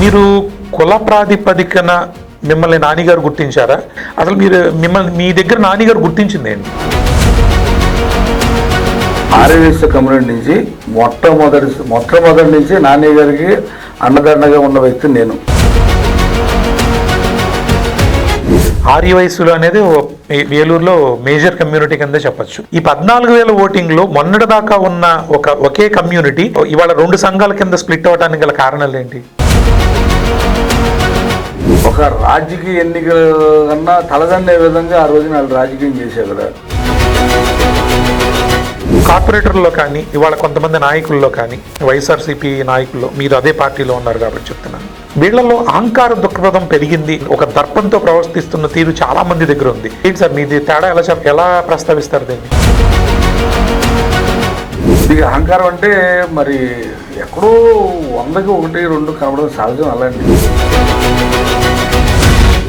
మీరు కుల ప్రాతిపదికన మిమ్మల్ని నానిగారు గుర్తించారా? అసలు మీరు మిమ్మల్ని మీ దగ్గర నానిగారు గుర్తించింది ఏంటి? ఆర్యవేశ కమ్యూనిటీ నుంచి మొట్టమొదటి మొట్టమొదటి నుంచి నాన్నయ్య గారికి అండదండగా ఉన్న వ్యక్తి నేను. ఆర్య వయసులో అనేది వేలూరులో మేజర్ కమ్యూనిటీ కింద చెప్పొచ్చు. ఈ పద్నాలుగు వేల ఓటింగ్లో మొన్నటి దాకా ఉన్న ఒక ఒకే కమ్యూనిటీ ఇవాళ రెండు సంఘాల కింద స్ప్లిట్ అవ్వడానికి గల కారణాలు ఏంటి? ఒక రాజకీయ ఎన్నికల కన్నా తలదన్నే విధంగా ఆ రోజున వాళ్ళు రాజకీయం చేశారు కదా. కార్పొరేటర్లో కానీ ఇవాళ కొంతమంది నాయకుల్లో కానీ వైఎస్ఆర్సీపీ నాయకుల్లో మీరు అదే పార్టీలో ఉన్నారు కాబట్టి చెప్తున్నాను. వీళ్ళలో అహంకార దృక్పథం పెరిగింది. ఒక దర్పంతో ప్రవర్తిస్తున్న తీరు చాలా మంది దగ్గర ఉంది. ఏంటి సార్ మీది తేడా ఎలా ఎలా ప్రస్తావిస్తారు దీన్ని? ఇది అహంకారం అంటే మరి ఎక్కడో వందకి ఒకటి రెండు కనబడడం సహజం అలాంటి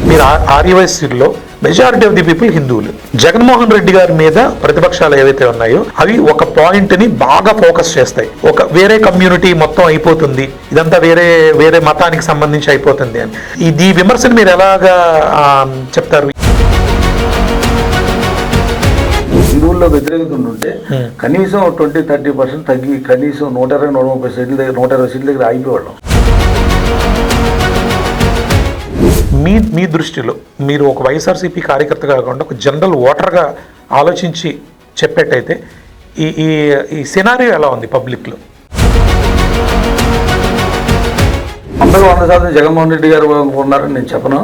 మీరు ఆర్యవైశ్యుల్లో మెజారిటీ ఆఫ్ ది పీపుల్ హిందువులు జగన్మోహన్ రెడ్డి గారి మీద ప్రతిపక్షాలు ఏవైతే ఉన్నాయో అవి ఒక పాయింట్ని బాగా ఫోకస్ చేస్తాయి. ఒక వేరే కమ్యూనిటీ మొత్తం అయిపోతుంది. ఇదంతా వేరే వేరే మతానికి సంబంధించి అయిపోతుంది అని. ఇది విమర్శను మీరు ఎలాగా చెప్తారు? హిందువుల్లో వ్యతిరేకత ఉంటే కనీసం ట్వంటీ థర్టీ పర్సెంట్ తగ్గి కనీసం నూట ఇరవై నూట ముప్పై సీట్ల దగ్గర నూట ఇరవై సీట్ల దగ్గర ఆగిపోవడం మీ మీ దృష్టిలో మీరు ఒక వైఎస్ఆర్సీపీ కార్యకర్త కాకుండా ఒక జనరల్ ఓటర్గా ఆలోచించి చెప్పేట్టయితే ఈ ఈ ఈ సినారియో ఎలా ఉంది పబ్లిక్లో? వందకు వంద శాతం జగన్మోహన్ రెడ్డి గారు ఉన్నారని నేను చెప్పను.